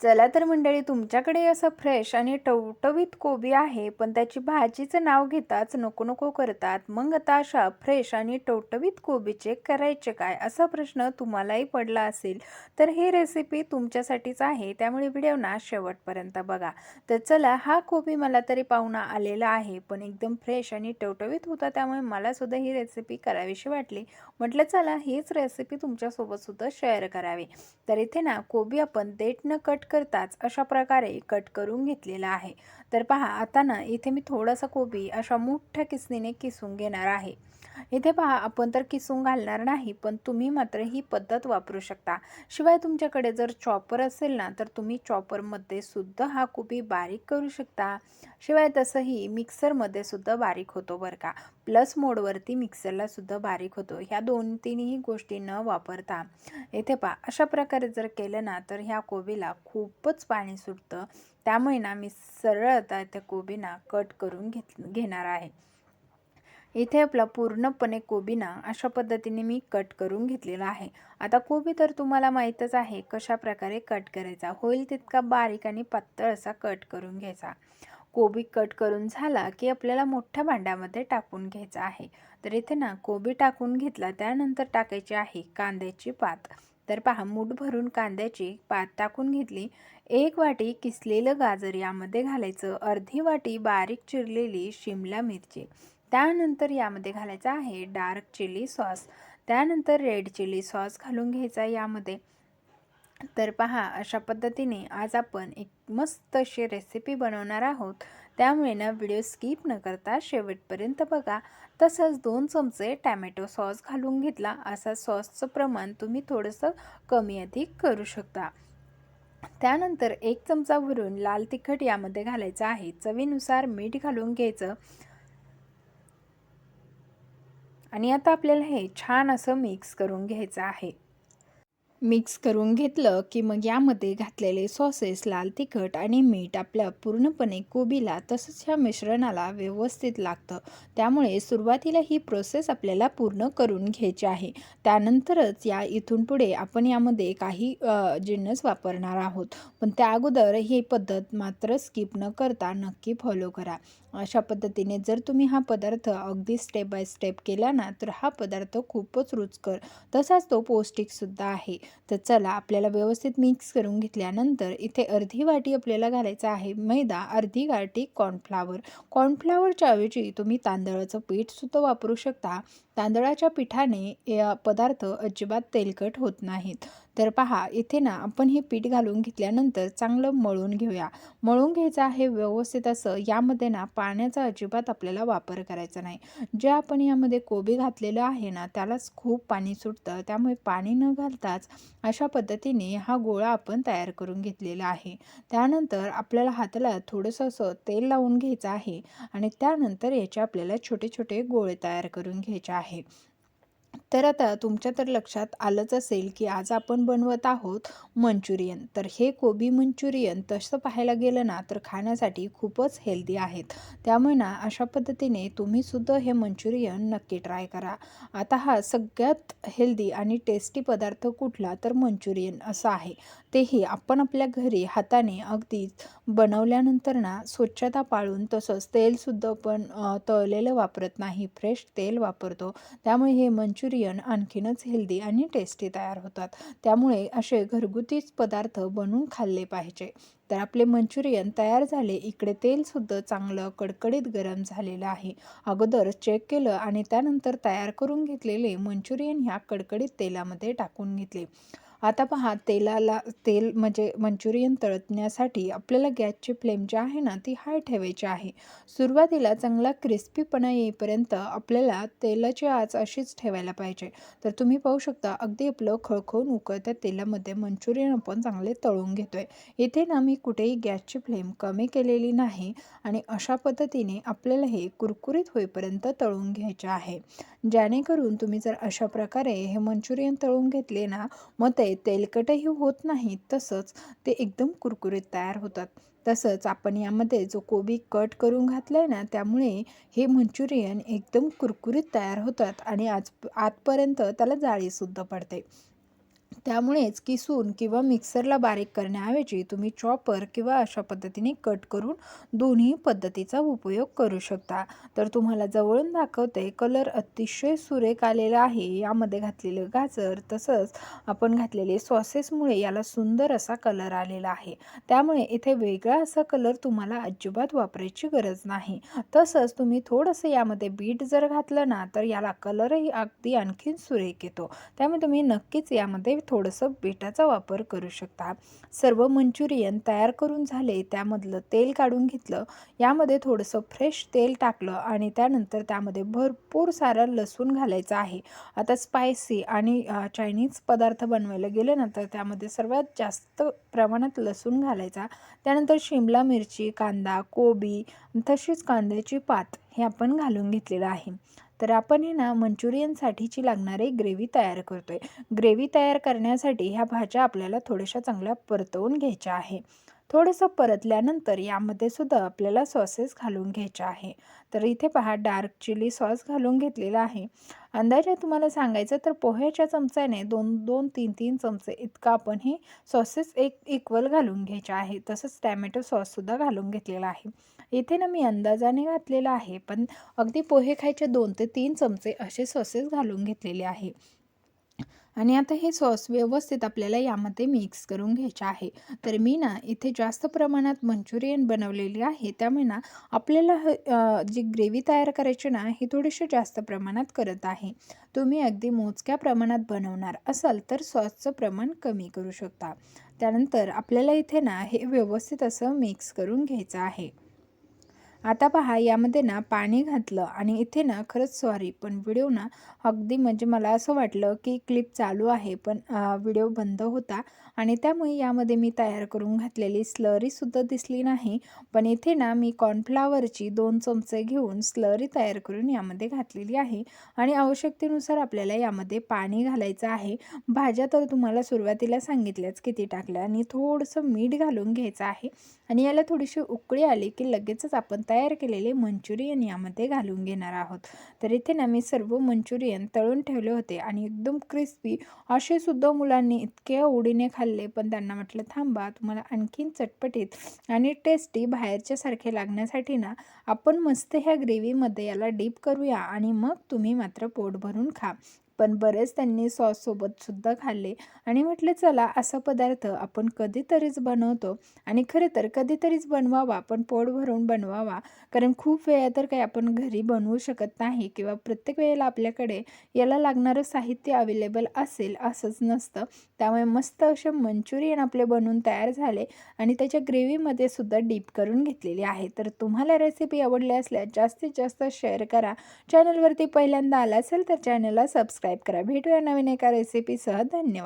चला तर मंडळी तुमच्याकडे असं फ्रेश आणि टवटवीत कोबी आहे पण त्याची भाजीचं नाव घेताच नको नको करतात. मग आता अशा फ्रेश आणि टवटवीत कोबीचे करायचे काय? असा प्रश्न तुम्हालाही पडला असेल तर ही रेसिपी तुमच्यासाठीच आहे. त्यामुळे व्हिडिओ ना शेवटपर्यंत बघा. तर चला हा कोबी मला तरी पाहुणा आलेला आहे पण एकदम फ्रेश आणि टवटवीत होता त्यामुळे मला सुद्धा ही रेसिपी करावीशी वाटली. म्हटलं चला हीच रेसिपी तुमच्यासोबतसुद्धा शेअर करावी. तर इथे ना कोबी आपण देठनं कट करताच अशा प्रकारे कट करून घेतलेला आहे. तर पहा आता ना इथे मी थोडासा कोबी अशा मोठ्या किसणीने किसून घेणार आहे. इथे पहा आपण तर किसून घालणार नाही पण तुम्ही मात्र ही पद्धत वापरू शकता. शिवाय तुमच्याकडे जर चॉपर असेल ना तर तुम्ही चॉपरमध्ये सुद्धा हा कोबी बारीक करू शकता. शिवाय तसंही मिक्सरमध्ये सुद्धा बारीक होतो बरं का. प्लस मोडवरती मिक्सरला सुद्धा बारीक होतो. ह्या दोन तीनही गोष्टी न वापरता. येथे पहा अशा प्रकारे जर केलं ना तर ह्या कोबीला खूपच पाणी सुटतं. त्यामुळे ना मी सरळ आता त्या कोबीना कट करून घेत घेणार आहे. इथे आपला पूर्णपणे कोबी ना अशा पद्धतीने मी कट करून घेतलेला आहे. आता कोबी तर तुम्हाला माहीतच आहे कशा प्रकारे कट करायचा. होईल तितका बारीक आणि पातळ असा कट करून घ्यायचा. कोबी कट करून झाला की आपल्याला मोठ्या भांड्यामध्ये टाकून घ्यायचा आहे. तर इथे ना कोबी टाकून घेतला त्यानंतर टाकायची आहे कांद्याची पात. तर पहा मूठ भरून कांद्याची पात टाकून घेतली. एक वाटी किसलेलं गाजर यामध्ये घालायचं. अर्धी वाटी बारीक चिरलेली शिमला मिरची. त्यानंतर यामध्ये घालायचं आहे डार्क चिली सॉस. त्यानंतर रेड चिली सॉस घालून घ्यायचा यामध्ये. तर पहा अशा पद्धतीने आज आपण एक मस्त अशी रेसिपी बनवणार आहोत. त्यामुळे ना व्हिडिओ स्किप न करता शेवटपर्यंत बघा. तसंच दोन चमचे टॅमॅटो सॉस घालून घेतला. असा सॉसचं प्रमाण तुम्ही थोडंसं कमी अधिक करू शकता. त्यानंतर एक चमचा भरून लाल तिखट यामध्ये घालायचं आहे. चवीनुसार मीठ घालून घ्यायचं. आणि आता आपल्याला हे छान असं मिक्स करून घ्यायचं आहे. मिक्स करून घेतलं की मग यामध्ये घातलेले सॉसेस लाल तिखट आणि मीठ आपल्या पूर्णपणे कोबीला तसंच ह्या मिश्रणाला व्यवस्थित लागतं. त्यामुळे सुरुवातीला ही प्रोसेस आपल्याला पूर्ण करून घ्यायची आहे. त्यानंतरच या इथून पुढे आपण यामध्ये काही जिन्नस वापरणार आहोत. पण त्या अगोदर ही पद्धत मात्र स्किप न करता नक्की फॉलो करा. अशा पद्धतीने जर तुम्ही हा पदार्थ अगदी स्टेप बाय स्टेप केला ना तर हा पदार्थ खूपच रुचकर. तसाच तो पौष्टिकसुद्धा आहे. तर चला आपल्याला व्यवस्थित मिक्स करून घेतल्यानंतर इथे अर्धी वाटी आपल्याला घालायचं आहे मैदा अर्धी वाटी कॉर्नफ्लावर कॉर्नफ्लावरच्या ऐवजी तुम्ही तांदळाचं पीठसुद्धा वापरू शकता. तांदळाच्या पिठाने पदार्थ अजिबात तेलकट होत नाहीत. तर पहा इथे ना आपण हे पीठ घालून घेतल्यानंतर चांगलं मळून घेऊया. मळून घ्यायचं आहे व्यवस्थित असं यामध्ये ना पाण्याचा अजिबात आपल्याला वापर करायचा नाही. जे आपण यामध्ये कोबी घातलेलं आहे ना त्यालाच खूप पाणी सुटतं. त्यामुळे पाणी न घालताच अशा पद्धतीने हा गोळा आपण तयार करून घेतलेला आहे. त्यानंतर आपल्याला हाताला थोडंसं असं तेल लावून घ्यायचं आहे आणि त्यानंतर याचे आपल्याला छोटे छोटे गोळे तयार करून घ्यायचे आहे. तर आता तुमच्या तर लक्षात आलंच असेल की आज आपण बनवत आहोत मंचुरियन. तर हे कोबी मंचुरियन तसं पाहायला गेलं ना तर खाण्यासाठी खूपच हेल्दी आहेत. त्यामुळे ना अशा पद्धतीने तुम्हीसुद्धा हे मंचुरियन नक्की ट्राय करा. आता हा सगळ्यात हेल्दी आणि टेस्टी पदार्थ कुठला तर मंचुरियन असा आहे. तेही आपण आपल्या घरी हाताने अगदीच बनवल्यानंतर ना स्वच्छता पाळून तसंच तेलसुद्धा पण तळलेलं वापरत नाही. फ्रेश तेल वापरतो. त्यामुळे हे मंचुरियन आणखीनच हेल्दी आणि टेस्टी तयार होतात. त्यामुळे असे घरगुतीच पदार्थ बनवून खाल्ले पाहिजे. तर आपले मंचुरियन तयार झाले इकडे तेलसुद्धा चांगलं कडकडीत गरम झालेलं आहे. अगोदर चेक केलं आणि त्यानंतर तयार करून घेतलेले मंचुरियन ह्या कडकडीत तेलामध्ये टाकून घेतले. आता पहा तेलाला तेल म्हणजे मंचुरियन तळतण्यासाठी आपल्याला गॅसची फ्लेम जी आहे ना ती हाय ठेवायची आहे. सुरुवातीला चांगला क्रिस्पीपणा येईपर्यंत आपल्याला तेलाची आच अशीच ठेवायला पाहिजे. तर तुम्ही पाहू शकता अगदी आपलं खळखळून उकळत्या तेलामध्ये मंचुरियन आपण चांगले तळून घेतो आहे इथे ना मी कुठेही गॅसची फ्लेम कमी केलेली नाही आणि अशा पद्धतीने आपल्याला हे कुरकुरीत होईपर्यंत तळून घ्यायचे आहे. जेणेकरून तुम्ही जर अशा प्रकारे हे मंचुरियन तळून घेतले ना मग ते तेलकटही होत नाही तसंच ते एकदम कुरकुरीत तयार होतात. तसंच आपण यामध्ये जो कोबी कट करून घातला आहे ना त्यामुळे हे मंचुरियन एकदम कुरकुरीत तयार होतात आणि आज आजपर्यंत त्याला जाळीसुद्धा पडते. त्यामुळेच किसून किंवा मिक्सरला बारीक करण्याऐवजी तुम्ही चॉपर किंवा अशा पद्धतीने कट करून दोन्ही पद्धतीचा उपयोग करू शकता. तर तुम्हाला जवळून दाखवते कलर अतिशय सुरेख आलेला आहे. यामध्ये घातलेलं गाजर तसंच आपण घातलेले सॉसेसमुळे याला सुंदर असा कलर आलेला आहे. त्यामुळे इथे वेगळा असा कलर तुम्हाला अजिबात वापरायची गरज नाही. तसंच तुम्ही थोडंसं यामध्ये बीट जर घातलं ना तर याला कलरही अगदी आणखीन सुरेख येतो. त्यामुळे तुम्ही नक्कीच यामध्ये थोडंसं बीटाचा वापर करू शकता. सर्व मंचुरियन तयार करून झाले त्यामधलं तेल काढून घेतलं यामध्ये थोडंसं फ्रेश तेल टाकलं आणि त्यानंतर त्यामध्ये भरपूर सारा लसूण घालायचा आहे. आता स्पायसी आणि चायनीज पदार्थ बनवायला गेले ना तर त्यामध्ये सर्वात जास्त प्रमाणात लसूण घालायचा. त्यानंतर शिमला मिरची कांदा कोबी तशीच कांद्याची पात हे आपण घालून घेतलेलं आहे. तर आपण हे ना मंचुरियनसाठीची लागणारी ग्रेव्ही तयार करतो आहे ग्रेव्ही तयार करण्यासाठी ह्या भाज्या आपल्याला थोड्याशा चांगल्या परतवून घ्यायच्या आहे. थोडंसं परतल्यानंतर यामध्ये सुद्धा आपल्याला सॉसेस घालून घ्यायचे आहे. तर इथे पहा डार्क चिली सॉस घालून घेतलेला आहे. अंदाजे तुम्हाला सांगायचं तर पोह्याच्या चमच्याने दोन दोन तीन तीन चमचे इतका आपण हे सॉसेस एक इक्वल घालून घ्यायचे आहे. तसंच टॅमॅटो सॉससुद्धा घालून घेतलेला आहे. इथे ना मी अंदाजाने घातलेला आहे पण अगदी पोहे खायचे दोन ते तीन चमचे असे सॉसेस घालून घेतलेले आहे. आणि आता हे सॉस व्यवस्थित आपल्याला यामध्ये मिक्स करून घ्यायचे आहे. तर मी ना इथे जास्त प्रमाणात मंचुरियन बनवलेली आहे. त्यामुळे ना आपल्याला जी ग्रेव्ही तयार करायची ना ही थोडीशी जास्त प्रमाणात करत आहे. तुम्ही अगदी मोजक्या प्रमाणात बनवणार असाल तर सॉसचं प्रमाण कमी करू शकता. त्यानंतर आपल्याला इथे ना हे व्यवस्थित असं मिक्स करून घ्यायचं आहे. आता पहा यामध्ये ना पाणी घातलं आणि इथे ना खरंच सॉरी पण व्हिडिओ ना अगदी म्हणजे मला असं वाटलं की क्लिप चालू आहे पण व्हिडिओ बंद होता आणि त्यामुळे यामध्ये मी तयार करून घातलेली स्लरीसुद्धा दिसली नाही. पण इथे ना मी कॉर्नफ्लावरची दोन चमचे घेऊन स्लरी तयार करून यामध्ये घातलेली आहे आणि आवश्यकतेनुसार आपल्याला यामध्ये पाणी घालायचं आहे. भाज्या तर तुम्हाला सुरुवातीला सांगितल्याच किती टाकल्या आणि थोडंसं मीठ घालून घ्यायचं आहे आणि याला थोडीशी उकळी आली की लगेचच आपण तयार केलेले मंचुरियन यामध्ये घालून घेणार आहोत. तर इथे ना मी सर्व मंचुरियन तळून ठेवले होते आणि एकदम क्रिस्पी असे सुद्धा मुलांनी इतके आवडीने खाल्ले. पण त्यांना म्हटलं थांबा तुम्हाला आणखीन चटपटीत आणि टेस्टी बाहेरच्या सारखे लागण्यासाठी ना आपण मस्त ह्या ग्रेव्हीमध्ये याला डीप करूया आणि मग तुम्ही मात्र पोट भरून खा. पण बरेच त्यांनी सॉससोबतसुद्धा खाल्ले. आणि म्हटलं चला असा पदार्थ आपण कधीतरीच बनवतो आणि खरं तर कधीतरीच बनवावा पण पोट भरून बनवावा. कारण खूप वेळा तर काही आपण घरी बनवू शकत नाही किंवा प्रत्येक वेळेला आपल्याकडे याला लागणारं साहित्य अवेलेबल असेल असंच नसतं. त्यामुळे मस्त असे मंचुरियन आपले बनवून तयार झाले आणि त्याच्या ग्रेव्हीमध्ये सुद्धा डीप करून घेतलेली आहे. तर तुम्हाला रेसिपी आवडली असल्यास जास्तीत जास्त शेअर करा. चॅनलवरती पहिल्यांदा आला असेल तर चॅनलला सबस्क्राईब करा. भेटूया नवीन एका रेसिपीसह धन्यवाद.